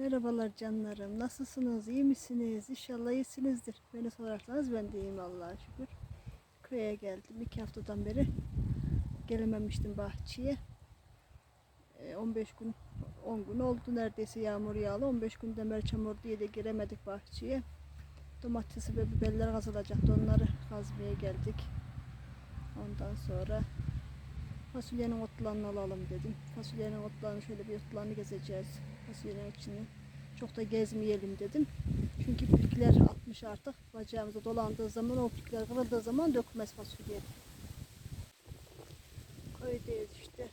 Merhabalar canlarım. Nasılsınız? İyi misiniz? İnşallah iyisinizdir. Beni sorarsanız ben de iyiyim Allah'a şükür. Köye geldim. iki haftadan beri gelememiştim bahçeye. Ee, 15 gün 10 gün oldu neredeyse yağmur yağlı. 15 günden beri çamur diye de giremedik bahçeye. Domatesi ve biberler kazılacaktı. Onları kazmaya geldik. Ondan sonra fasulyenin otlarını alalım dedim. Fasulyenin otlarını şöyle bir otlarını gezeceğiz. İçini. Çok da gezmeyelim dedim. Çünkü iplikler atmış artık. Bacağımıza dolandığı zaman o iplikler kırıldığı zaman dökmez fasulye. Köydeyiz işte.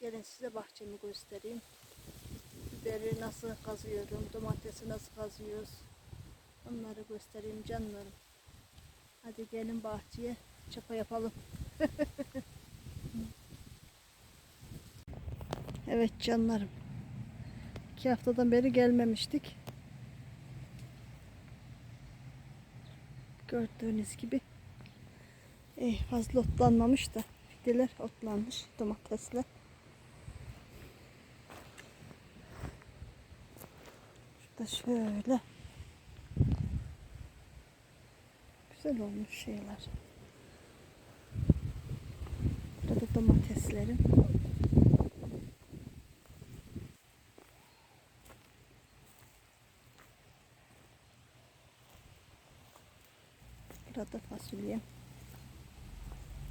Gelin size bahçemi göstereyim. Biberi nasıl kazıyorum, domatesi nasıl kazıyoruz. Onları göstereyim canlarım. Hadi gelin bahçeye çapa yapalım. Evet canlarım. İki haftadan beri gelmemiştik. Gördüğünüz gibi eh, fazla otlanmamış da fideler otlanmış domatesler. Şurada şöyle güzel olmuş şeyler. Burada domateslerim. Burada fasulye.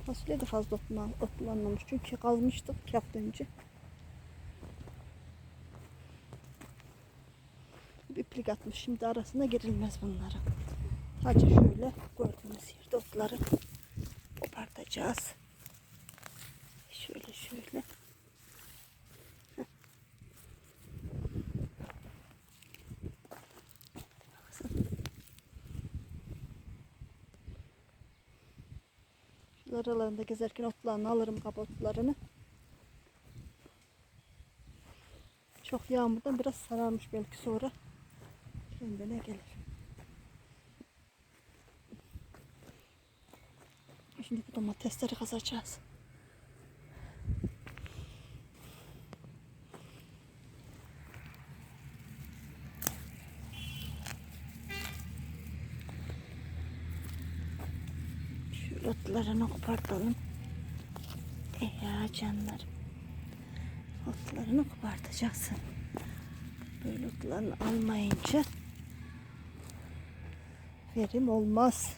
Fasulye de fazla otla- otlanmamış çünkü kazmıştık iki hafta önce. İplik atmış. Şimdi arasına girilmez bunların. Sadece şöyle gördüğünüz yerde otları kopartacağız. Şöyle şöyle. Aralarında gezerken otlarını alırım kapotlarını. Çok yağmurdan biraz sararmış belki sonra. Kendine gelir. Şimdi bu domatesleri kazacağız. Şöyle otlarını kopartalım. Eh ya canlarım. Otlarını kopartacaksın. Böyle otlarını almayınca verim olmaz.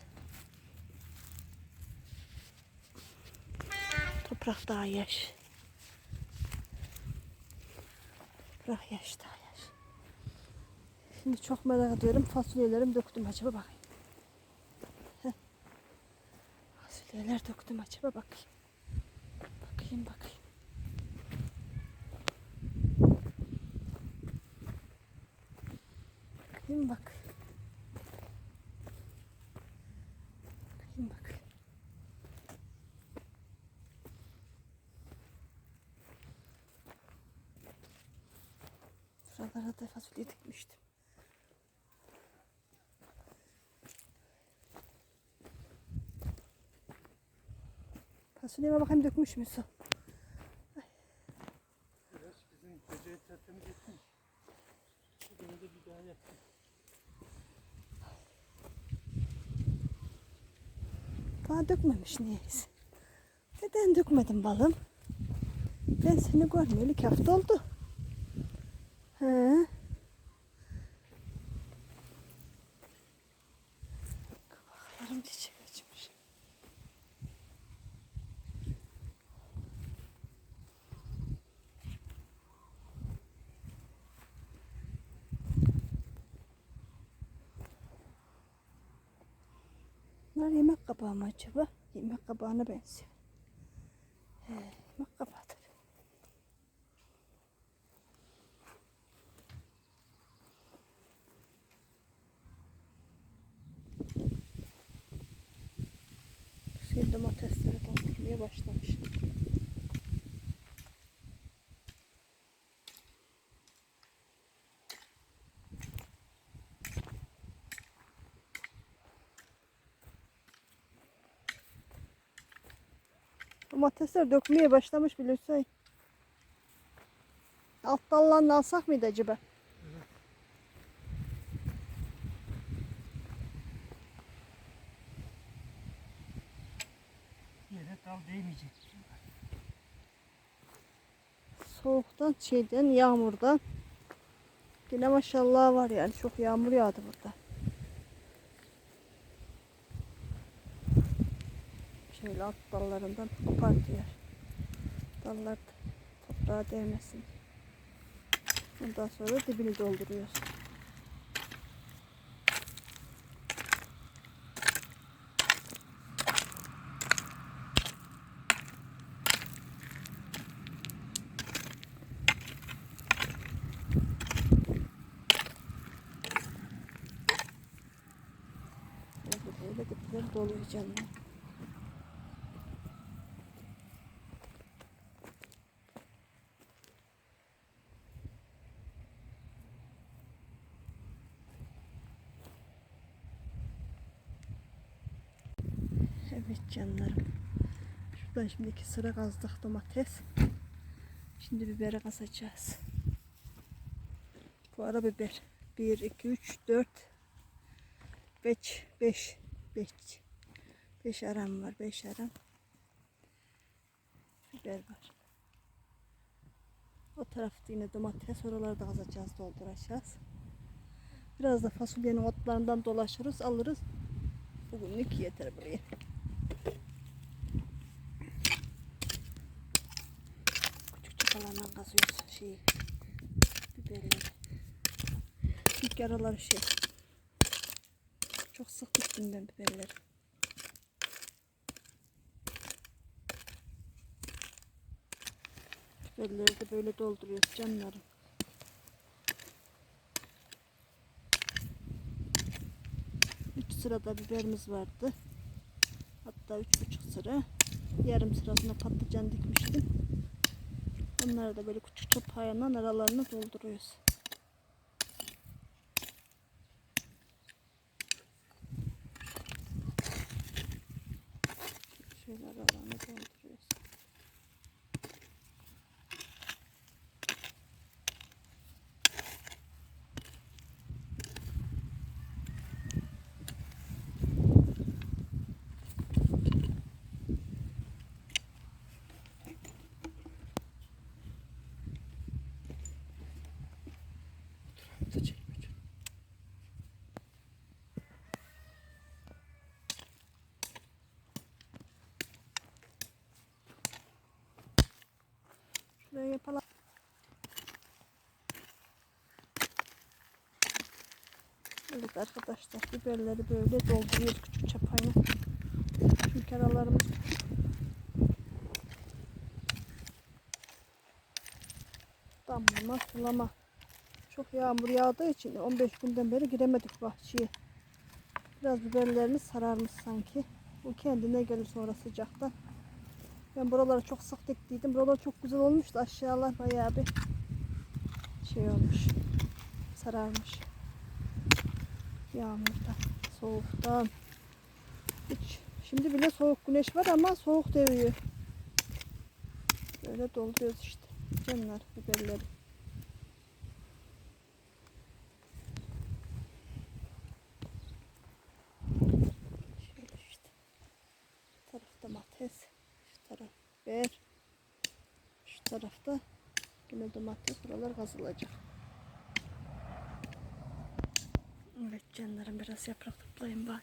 Toprak daha yaş. Toprak yaş daha yaş. Şimdi çok merak ediyorum. Fasulyelerimi döktüm acaba bakayım. Fasulyeler döktüm acaba bakayım. Bakayım bakayım. Bakayım bak. Bakayım bak. Şuralara da fasulye dikmiştim. Fasulyeme bakayım dökmüş müsün? Biraz bizim böceği tertemiz ettim. Bugün de bir daha yaptım. Daha dökmemiş niyeyse. Neden dökmedin balım? Ben seni görmeyeli iki hafta oldu. He. Kabaklarım çiçek açmış. Bunlar yemek kabağı mı acaba? Yemek kabağına benziyor. He, yemek kabağıdır. Şimdi domatesleri doldurmaya başlamış. domatesler dökmeye başlamış bile Hüseyin. Alt dallarını alsak mıydı acaba? Evet. Yere dal değmeyecek. Soğuktan, şeyden, yağmurdan. Yine maşallah var yani. Çok yağmur yağdı burada. Şöyle alt dallarından kopartıyor. Dallar toprağa değmesin. Ondan sonra dibini dolduruyoruz. Böyle böyle dipler doluyor canım. Evet canlarım. Şuradan şimdi iki sıra kazdık domates. Şimdi biberi kazacağız. Bu ara biber. 1, 2, 3, 4, 5, 5, 5. 5 aram var, 5 aram. Biber var. O tarafta yine domates, oraları da kazacağız, dolduracağız. Biraz da fasulyenin otlarından dolaşırız, alırız. Bugünlük yeter buraya. Çapalarla kazıyoruz şeyi. Biberleri. İlk araları şey. Çok sık diktim ben. Biberleri de böyle dolduruyoruz canlarım. Üç sırada biberimiz vardı. Hatta üç buçuk sıra. Yarım sırasına patlıcan dikmiştim. Onları da böyle küçük çapayla aralarını dolduruyoruz. Şöyle aralarını dolduruyoruz. Şuraya yapalım. Evet arkadaşlar biberleri böyle dolduruyoruz küçük çapayla. Çünkü aralarımız küçük. Damlama, sulama. Çok yağmur yağdığı için 15 günden beri giremedik bahçeye. Biraz biberlerini sararmış sanki. Bu kendine gelir sonra sıcakta. Ben buraları çok sık diktiydim. Buralar çok güzel olmuştu. Aşağılar bayağı bir şey olmuş. Sararmış. Yağmurda, soğuktan. Hiç. Şimdi bile soğuk güneş var ama soğuk deviyor. Böyle dolduruyoruz işte. Canlar biberleri. Şöyle işte. Bu taraf domates. Şu taraf biber. Şu tarafta yine domates. Buralar kazılacak. Evet canlarım biraz yaprak toplayayım bari.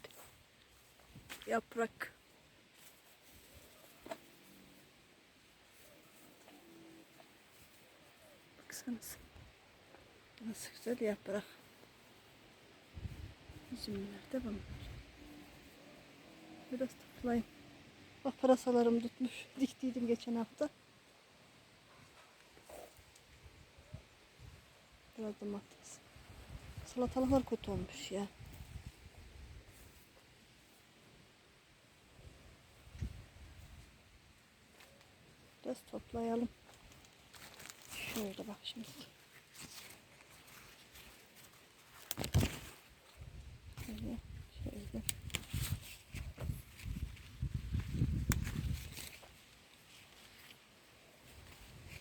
Yaprak. Baksanıza. Nasıl güzel yaprak. Üzümler de bunlar. Biraz toplayayım. Bak pırasalarım tutmuş. Diktiydim geçen hafta. Biraz domates. Salatalıklar kötü olmuş ya. Biraz toplayalım. Şöyle bak şimdi. Şöyle, şöyle.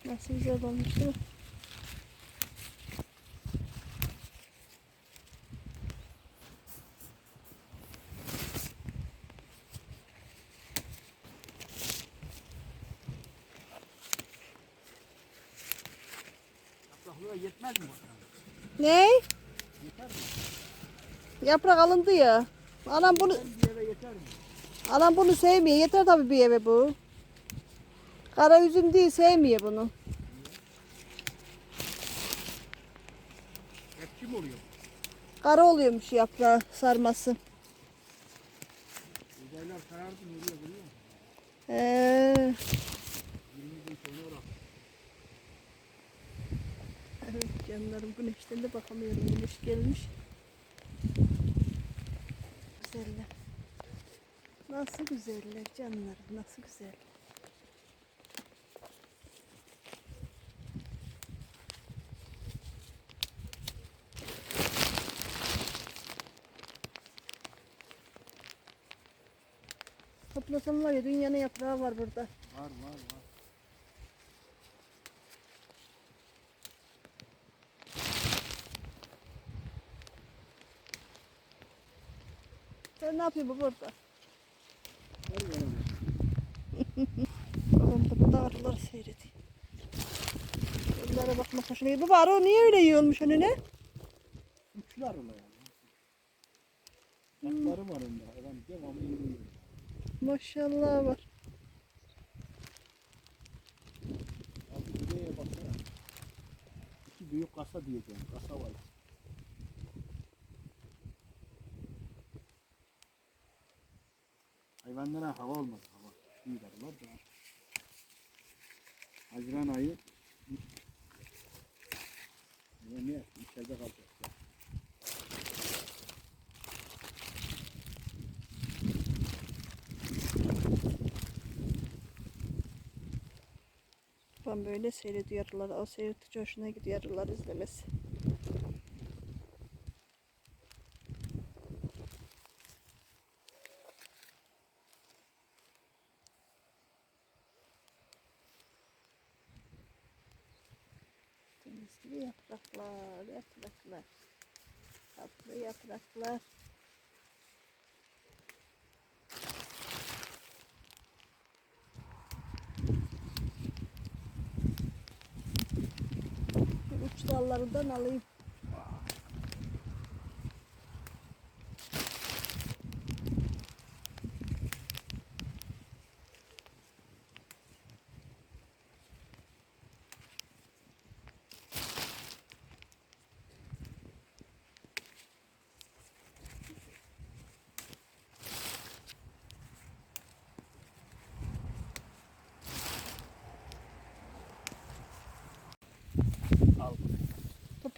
Nasıl güzel olmuş? Yok yetmez mi? Ne? Yeter mi? Yaprak alındı ya. Anam bunu Bir eve yeter mi? anam bunu sevmiyor. Yeter tabii bir eve bu. Kara üzüm değil sevmiyor bunu. Hep kim oluyor? Kara oluyormuş yaprağı sarması. Güneşten de bakamıyorum. Güneş gelmiş. Güzeller. Nasıl güzeller canlarım nasıl güzel. Toplasam var ya dünyanın yaprağı var burada. Var var var. Sen ne yapıyorsun bu burada? Babam da burada arılar seyrediyor. Onlara bakmak hoşuna gidiyor. Baba arı niye öyle yiyormuş önüne? Üçlü arılar yani. Yakları var onda. Adam devamlı yürüyor. Maşallah var. Abi buraya baksana. İki büyük kasa diyeceğim. Kasa var. Hayvanlara hava olmaz. Hava. Şimdi arılar da. Haziran ayı ne ne içeride kalacak. Babam böyle seyrediyor arıları. O seyrettikçe hoşuna gidiyor arıları izlemesi. Dallarından alayım.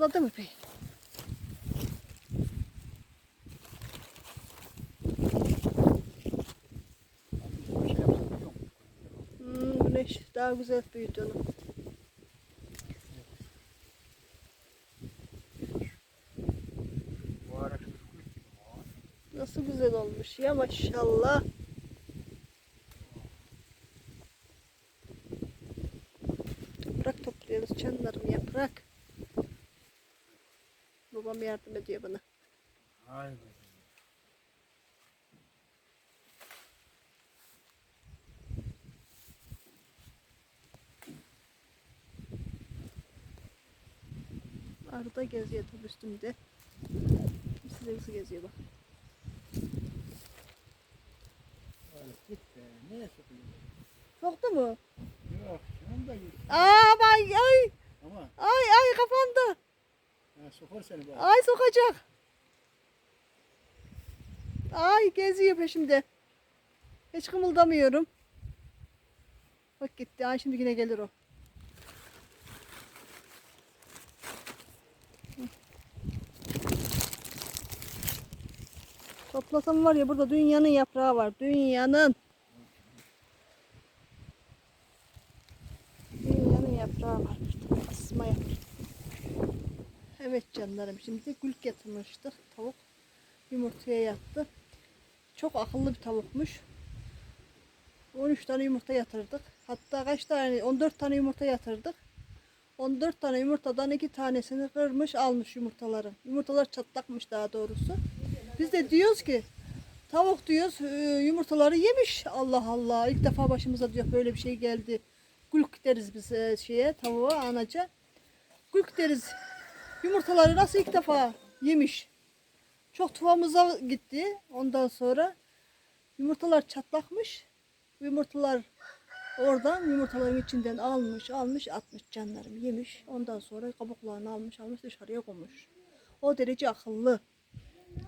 Topladı mı yapamıyorum. Hmm, güneş daha güzel büyüdü onu. Nasıl güzel olmuş ya maşallah. Yaprak topluyoruz canlarım yaprak. Babam yardım ediyor bana. Aynen. Arada geziyor tabii üstümde. Size kızı geziyor bak. Git be. Neye sokuyor? Soktu mu? Yok. Canım da git. Aa ay ay Ama ay ay kafamda. Sokar seni bak. Ay sokacak. Ay geziyor peşimde. Hiç kımıldamıyorum. Bak gitti. Ay şimdi yine gelir o. Toplasam var ya burada dünyanın yaprağı var. Dünyanın. Dünyanın yaprağı var. Asma yaprağı. Evet canlarım şimdi gülk getirmiştik. Tavuk yumurtaya yattı. Çok akıllı bir tavukmuş. 13 tane yumurta yatırdık. Hatta kaç tane? 14 tane yumurta yatırdık. 14 tane yumurtadan iki tanesini kırmış almış yumurtaları. Yumurtalar çatlakmış daha doğrusu. Biz de diyoruz ki tavuk diyoruz e, yumurtaları yemiş. Allah Allah ilk defa başımıza diyor böyle bir şey geldi. Gülk deriz biz e, şeye tavuğa anaca. gülk deriz. Yumurtaları nasıl ilk defa yemiş. Çok tuvamıza gitti. Ondan sonra yumurtalar çatlakmış. Yumurtalar oradan yumurtaların içinden almış, almış, atmış canlarım yemiş. Ondan sonra kabuklarını almış, almış dışarıya koymuş. O derece akıllı.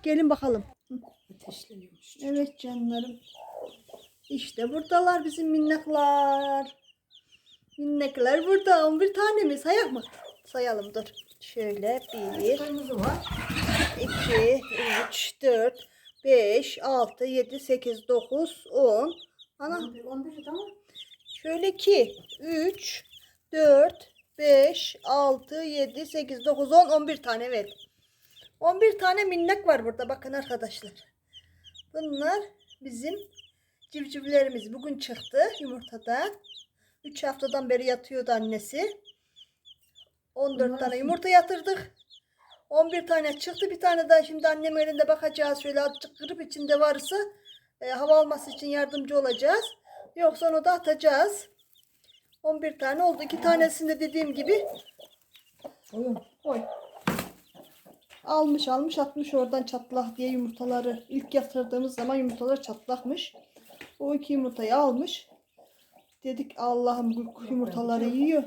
Gelin bakalım. Ateşleniyormuş. Evet canlarım. İşte buradalar bizim minnaklar. Minnaklar burada. 11 tane mi? Sayak mı? Sayalım dur. Şöyle 1, Kırmızı var. 2, 3, 4, 5, 6, 7, 8, 9, 10. Ana 11 tamam. şöyle 2, 3, 4, 5, 6, 7, 8, 9, 10, 11 tane evet. 11 tane minnak var burada bakın arkadaşlar. Bunlar bizim civcivlerimiz bugün çıktı yumurtadan. 3 haftadan beri yatıyordu annesi. 14 Bunlar tane yumurta yatırdık. 11 tane çıktı. Bir tane daha şimdi annem elinde bakacağız. Şöyle azıcık kırıp içinde varsa e, hava alması için yardımcı olacağız. Yoksa onu da atacağız. 11 tane oldu. 2 tanesinde dediğim gibi Oyun. Oy. Almış almış atmış oradan çatlak diye yumurtaları. İlk yatırdığımız zaman yumurtalar çatlakmış. O iki yumurtayı almış. Dedik Allah'ım bu yumurtaları yiyor.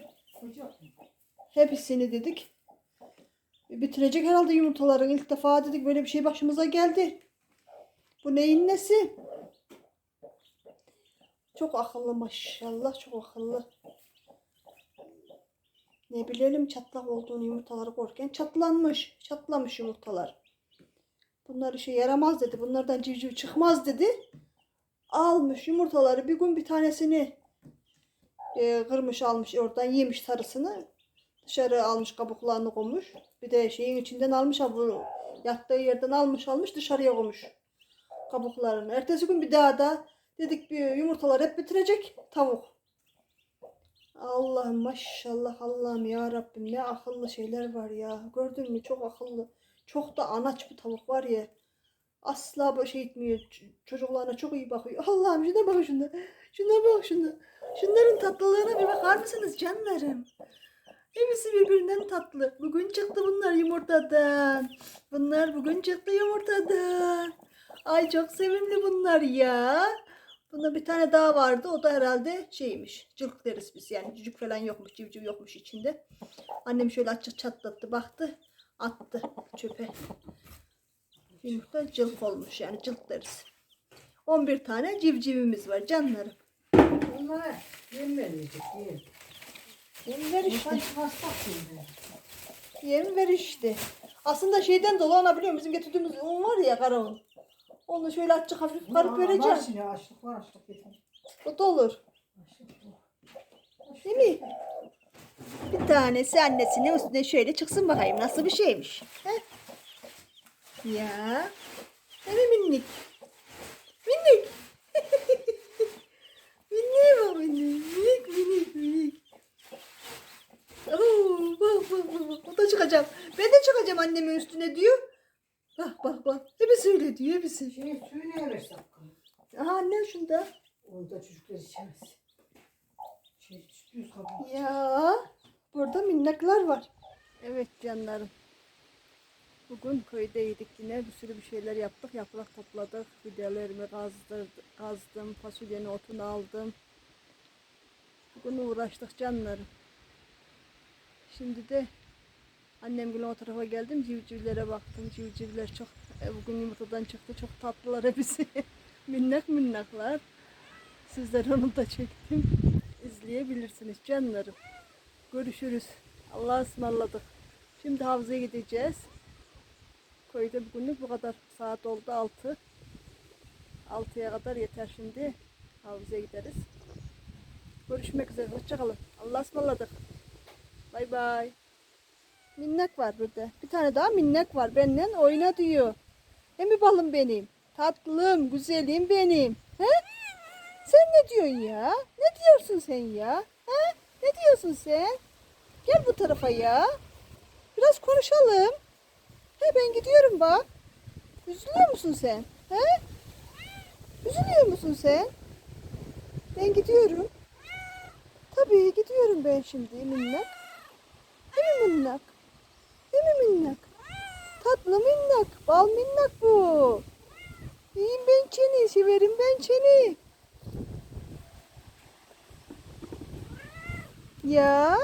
Hepsini dedik. Bitirecek herhalde yumurtaların. İlk defa dedik böyle bir şey başımıza geldi. Bu neyin nesi? Çok akıllı maşallah çok akıllı. Ne bilelim çatlak olduğunu yumurtaları korken çatlanmış. Çatlamış yumurtalar. Bunlar işe yaramaz dedi. Bunlardan civciv çıkmaz dedi. Almış yumurtaları bir gün bir tanesini e, kırmış almış oradan yemiş sarısını. Dışarı almış kabuklarını koymuş. Bir de şeyin içinden almış ha bu yattığı yerden almış almış dışarıya koymuş kabuklarını. Ertesi gün bir daha da dedik bir yumurtalar hep bitirecek tavuk. Allah'ım maşallah Allah'ım ya Rabbim ne akıllı şeyler var ya. Gördün mü çok akıllı. Çok da anaç bir tavuk var ya. Asla bu şey etmiyor. Çocuklarına çok iyi bakıyor. Allah'ım şuna bak şuna. Şuna bak şuna. Şunların tatlılığına bir bakar mısınız canlarım? Hepsi birbirinden tatlı. Bugün çıktı bunlar yumurtadan. Bunlar bugün çıktı yumurtadan. Ay çok sevimli bunlar ya. Bunda bir tane daha vardı. O da herhalde şeymiş. Cılk deriz biz. Yani cücük falan yokmuş. Civciv yokmuş içinde. Annem şöyle açık çatlattı. Baktı. Attı çöpe. Yumurta cılk olmuş. Yani cılk deriz. 11 tane civcivimiz var canlarım. Onlara yem verecek. Yem ver işte. Yem ver. İşte. Aslında şeyden dolayı ona biliyorum. Bizim getirdiğimiz un var ya kara un. Onu şöyle açık hafif karıp Var vereceğim. şimdi açlık var açlık yeter. O da olur. Var. Değil mi? Bir tanesi annesinin üstüne şöyle çıksın bakayım nasıl bir şeymiş. He? Ya. Değil mi? Minnik. Minniğe bak minnik. Minik minik minik. Oo, bak bak bak. bak. O da çıkacağım. Ben de çıkacağım annemin üstüne diyor. Bak bak bak. Hepsi öyle diyor hepsi. Şey suyu ne versek? Aha annem şunda. Orada çocuklar içemez. Şey düz kabuk. Ya burada minnaklar var. Evet canlarım. Bugün köydeydik yine bir sürü bir şeyler yaptık. Yaprak topladık. Fidelerimi kazdır, kazdım. Fasulyenin otunu aldım. Bugün uğraştık canlarım. Şimdi de annemgilin o tarafa geldim. Civcivlere baktım. Civcivler çok e, bugün yumurtadan çıktı. Çok tatlılar hepsi. minnak minnaklar. Sizler onu da çektim. İzleyebilirsiniz canlarım. Görüşürüz. Allah'a ısmarladık. Şimdi havzaya gideceğiz. Köyde bugünlük bu kadar. Saat oldu 6. 6'ya kadar yeter şimdi. Havzaya gideriz. Görüşmek üzere. Hoşçakalın. Allah'a ısmarladık. Bay bay. Minnak var burada. Bir tane daha minnak var. Benden oyna diyor. He mi balım benim? Tatlım, güzelim benim. He? Sen ne diyorsun ya? Ne diyorsun sen ya? He? Ne diyorsun sen? Gel bu tarafa ya. Biraz konuşalım. He ben gidiyorum bak. Üzülüyor musun sen? He? Üzülüyor musun sen? Ben gidiyorum. Tabii gidiyorum ben şimdi minnak. Değil mi minnak? Değil mi minnak? Tatlı minnak. Bal minnak bu. Yiyeyim ben çeni. Severim ben çeni. Ya.